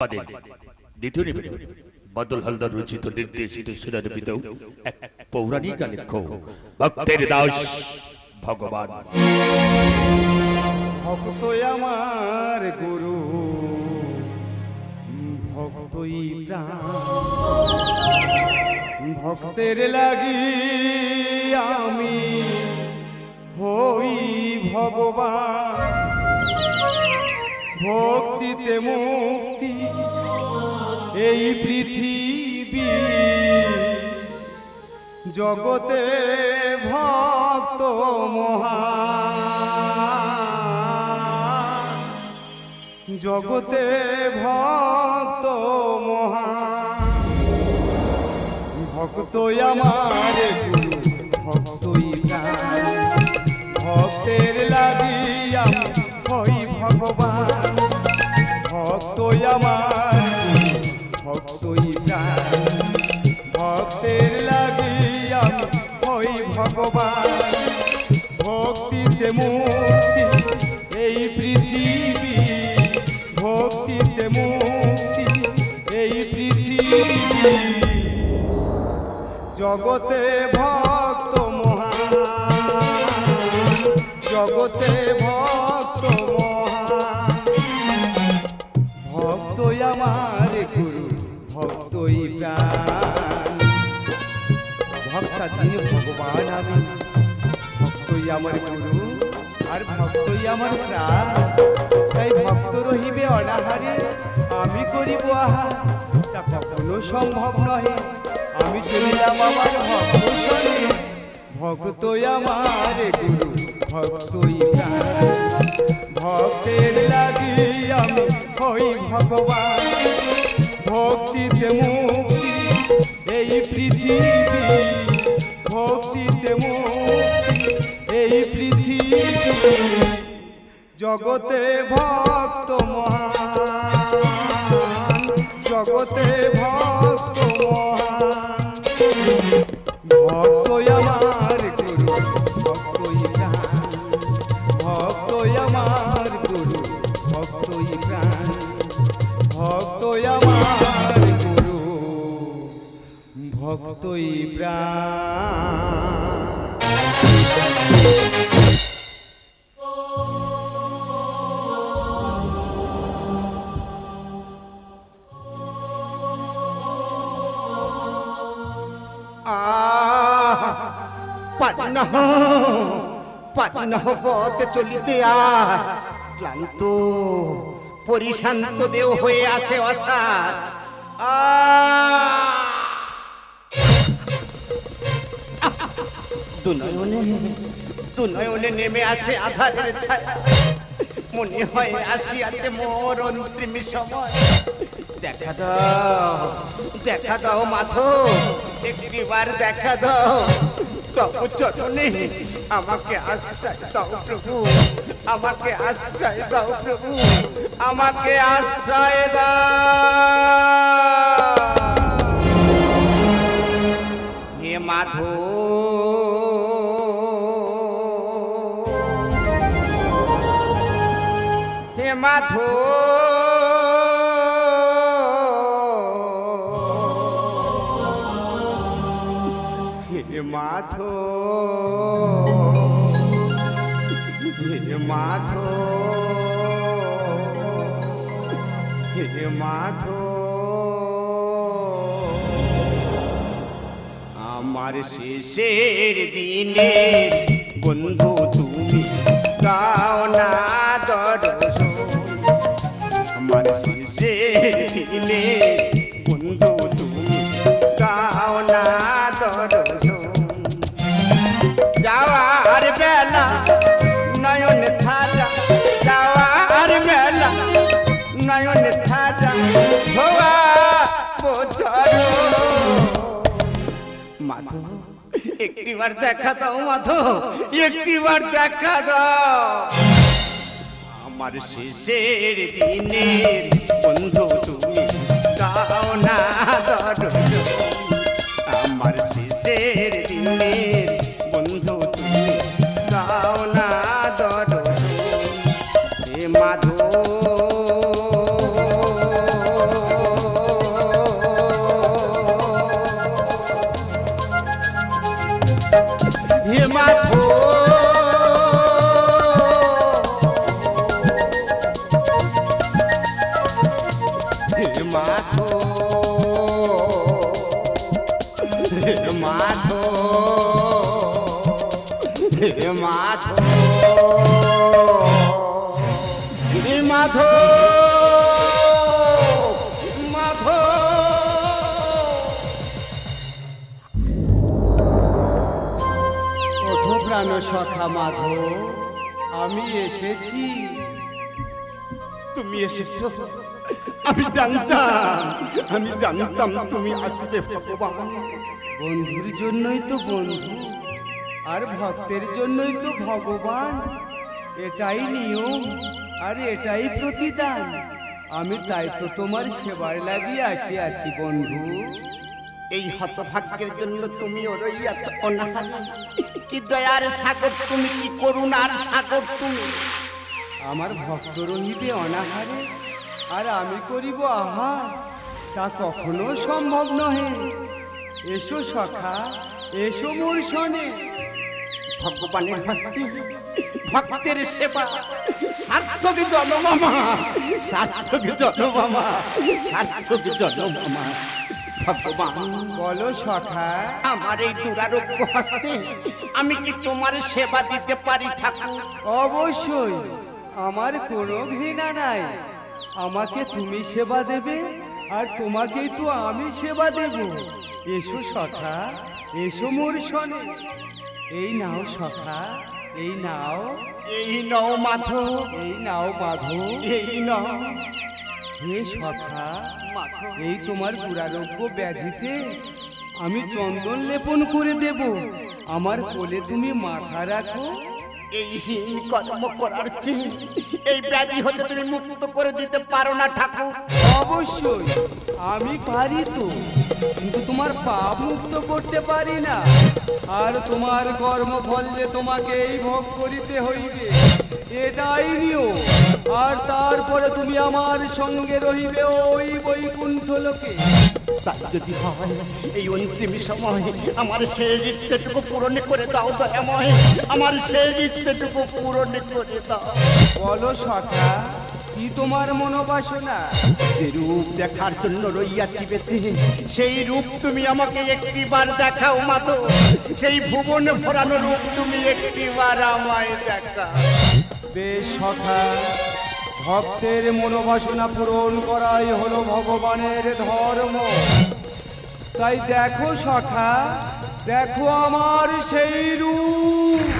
আমাদের দ্বিতীয় নিবেদন, বাদল রচিত, নির্দেশিত শিলারূপিত এক পৌরাণিক আলেখ্য। ভক্তের দাস, ভগবান। ভক্তই আমার গুরু, ভক্তই ভক্তের লাগি আমি হই ভগবান। ভক্তিতে মুক্তি এই পৃথিবী জগতে ভক্ত মহান জগতে ভক্ত মহান ভক্তই আমার ভক্তই ভক্তের লাগি আমি হই ভগবান। ভক্তই আমার ভক্তই প্রাণ ভক্তের লাগি আমি হই ভগবান। ভক্তিতে মুক্তি, এই পৃথিবী। ভক্তিতে মুক্তি, এই পৃথিবী। জগতে ভক্ত মহান। জগতে ভক্তই প্রাণ। ভক্তা দিয়ে ভগবান আমি। ভক্তই আমার গুরু আর ভক্তই আমার প্রাণ। তাই ভক্ত রহিবে অনাহারে, আমি করিব আহার তা কখনো সম্ভব নহে, আমি চলিলাম আমার ভক্ত ভক্তই আমার গুরু, ভক্তই প্রাণ। ভক্তের লাগি আমি হই ভগবান। ভক্তিতে মুক্তি এই পৃথিবী। ভক্তিতে মুক্তি এই পৃথিবী। জগতে ভক্ত মহান ভক্তই প্রাণ। পাটনা পাটনা পথে চলিতে আহ ক্লান্ত পরিশান্ত দেহ হয়ে আছে অসার। দুনয়নে দুনয়নে নেমে আসে আধারের ছায়া। মনে হয় আসিয়াছে মোর অন্তিম সময়। দেখা দাও দেখা দাও মাথো একটিবার দেখা দাও। তবু চরণে আমাকে আশ্রয় দাও প্রভু, আমাকে আশ্রয় দাও প্রভু, আমাকে আশ্রয় দাও। হে মাধো মাধো হে মাথো। হে মাধো হে মাধো আমার শেষের দিনে বন্ধু তুমি গাও না দর্শন নয়ন থাজা ধোয়া মাধব একটিবার দেখা দাও মাধব একটিবার দেখা দাও। আমার শেষের দিনের বন্ধু তুমি গাও না দরজ আমার শেষের দিনের মাধো মাধো হে মাধো মাধো ওঠো প্রাণ সখা মাধব, আমি এসেছি। তুমি এসেছ? আমি জানতাম আমি জানতাম তুমি আসবে, ভগবান। বন্ধুর জন্যই তো বন্ধু আর ভক্তের জন্যই তো ভগবান। এটাই নিয়ম আর এটাই প্রতিদান। আমি তাই তো তোমার সেবার লাগিয়ে আসিয়াছি বন্ধু। এই হতভাগ্যের জন্য তুমি রইয়াছ অনাহারি। কি দয়ার সাগর তুমি কি করুণার সাগর তুমি? আমার ভক্ত রহিবে অনাহারে আর আমি করিব আহা তা কখনো সম্ভব নহে। এসো সখা এসো মোর শনে। ভগবানের হস্তে ভক্তের সেবা সার্থক জনমামা সার্থক জনমামা সার্থক জনমামা। ভগবান বলো সখা। আমার এই দুরারোগ্য হস্তে আমি কি তোমার সেবা দিতে পারি ঠাকুর? অবশ্যই। আমার কোনো ঘৃণা নাই। আমাকে তুমি সেবা দেবে। আর তোমাকেই তো আমি সেবা দেব। এসো সখা এসো মোর শনে এই নাও সখা এই নাও। এই নাও মাধব। এই নাও মাধব। এই নাও। হে সখা এই তোমার দুরারোগ্য ব্যাধিতে আমি চন্দন লেপন করে দেব। আমার কোলে তুমি মাথা রাখো। এই হীন কর্ম করার চেয়ে এই ব্যাধি হতে তুমি মুক্ত করে দিতে পারো না, ঠাকুর। অবশ্যই, আমি পারি তো, কিন্তু তোমার পাপ মুক্ত করতে পারি না। আর তোমার কর্মফল যে তোমাকে এই ভোগ করিতে হইবে, এটাই নিয়ম। আর তারপরে তুমি আমার সঙ্গে রহিবে ওই বৈকুণ্ঠ লোকে। তাই যদি হয় এই অন্তিম সময় আমার সেই ইচ্ছেটুকু পূরণ করে দাও দয়াময়। আমার সেই ইচ্ছেটুকু পূরণ করে দাও। বলো সখা কি তোমার মনোবাসনা? যে রূপ দেখার জন্য রইয়াছি বেঁচে সেই রূপ তুমি আমাকে একটিবার দেখাও মাতো সেই ভুবন ভরানো রূপ তুমি একটিবার আমায় দেখা বেশ সখা ভক্তের মনোবাসনা পূরণ করাই হলো ভগবানের ধর্ম। তাই দেখো সখা দেখো আমার সেই রূপ।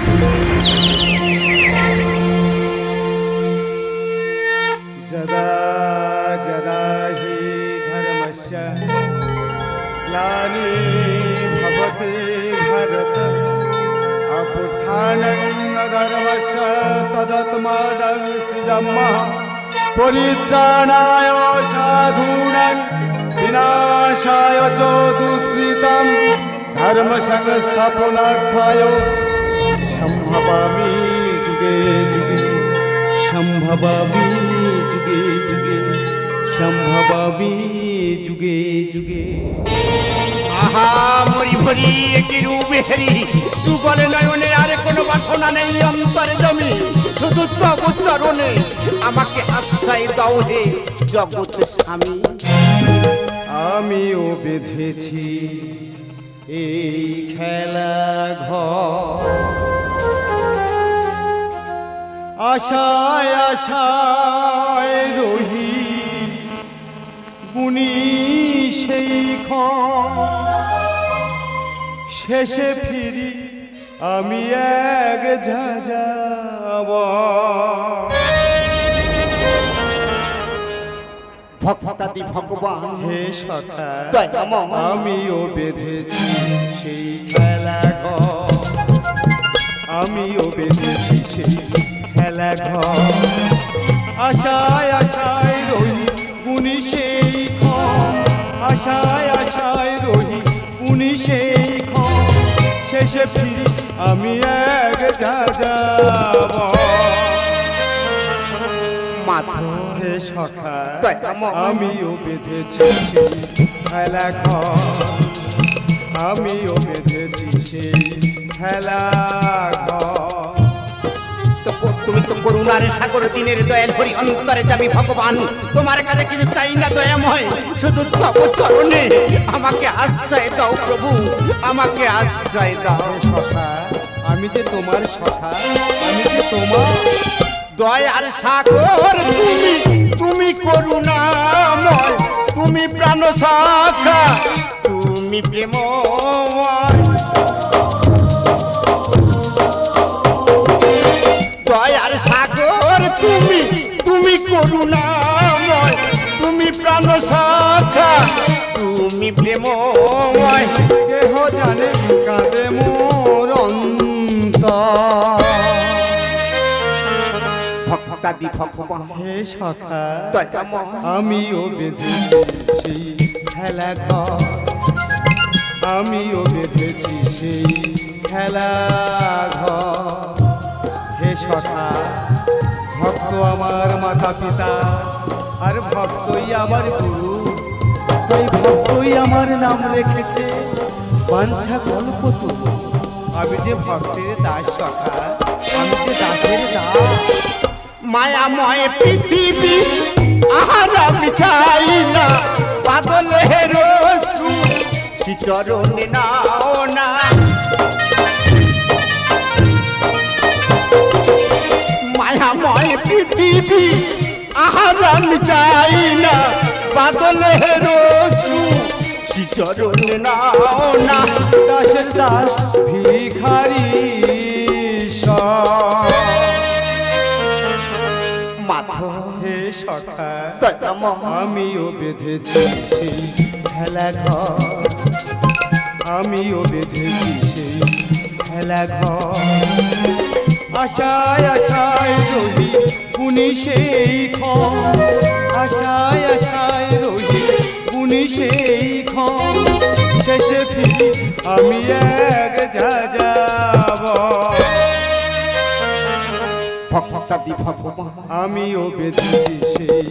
পরিত্রাণায় সাধূনাং বিনাশায় চ দুষ্কৃতম ধর্ম সংস্থাপনার্থায় সম্ভবামি যুগে যুগে, সম্ভবামি যুগে যুগে, সম্ভবামি যুগে যুগে। মরি ভরি একই রূপ হেরি। নয়নে আর কোনো বাসনা নেই, অন্তরে জমি। শুধু তব চরণে আমাকে আশ্রয় দাও হে জগৎ স্বামী। আমিও বেঁধেছি এই খেলা ঘর। আশায় আশায় রহি গুণী সেই ক্ষণ শেষে ফিরি আমি এক ঝাঁঝাব ভক্তাদি ভগবান হে সখা আমিও বেঁধেছি সেই খেলা ঘর। আমিও বেঁধেছি সেই খেলা ঘর। আশায় আশায় রহি উনি সেই ক্ষণ আশায় আশায় রহি উনি সেই শেষে ফিরি আমি এক যাব মাথা হে সখা আমিও বেঁধেছি খেলা আমিও বেঁধেছি সেই খেলা ঘর। তুমি তো করুণার সাগর দিনের দয়াল হরি অন্তরে যাবি ভগবান। তোমার কাছে কিছু চাই না দয়াময়, শুধু তব চরণে আমাকে আশ্রয় দাও প্রভু, আমাকে আশ্রয় দাও সখা। আমি যে তোমার সখা, আমি যে তোমার দয়ার সাগর, তুমি তুমি করুণাময়, তুমি প্রাণ শাখা তুমি প্রেমময়। হে সখা দয়াময় আমিও বেঁধেছি খেলা ঘর। আমিও বেঁধেছি সেই খেলা ঘর। হে সখা ভক্ত আমার মাতা পিতা আর ভক্তই আমার গুরু। তাই ভক্তই আমার নাম রেখেছে বাঞ্ছা গল্প আমি যে ভক্তের দাস সখা আমি যে দাসের দাস। মায়াময় পৃথিবী, আহার আমি চাই না বাদল হেরো চরণে নাও না। মায়াময় পৃথিবী, আহার আমি চাই না বাদল হেরো চরণে নাও না। আমিও বেঁধেছি সেই খেলা ঘর। আমিও বেঁধেছি সেই খেলা ঘর। আশায় আশায় রহি উনি সেই ক্ষণ আশায় আশায় রহি উনি সেই ক্ষণ শেষে ফিরি আমি এক যা যাব আমিও বেঁধেছি সেই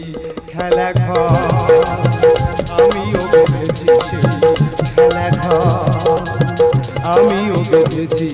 খেলা ঘর। আমিও বেঁধেছি খেলা ঘর। আমিও বেঁধেছি।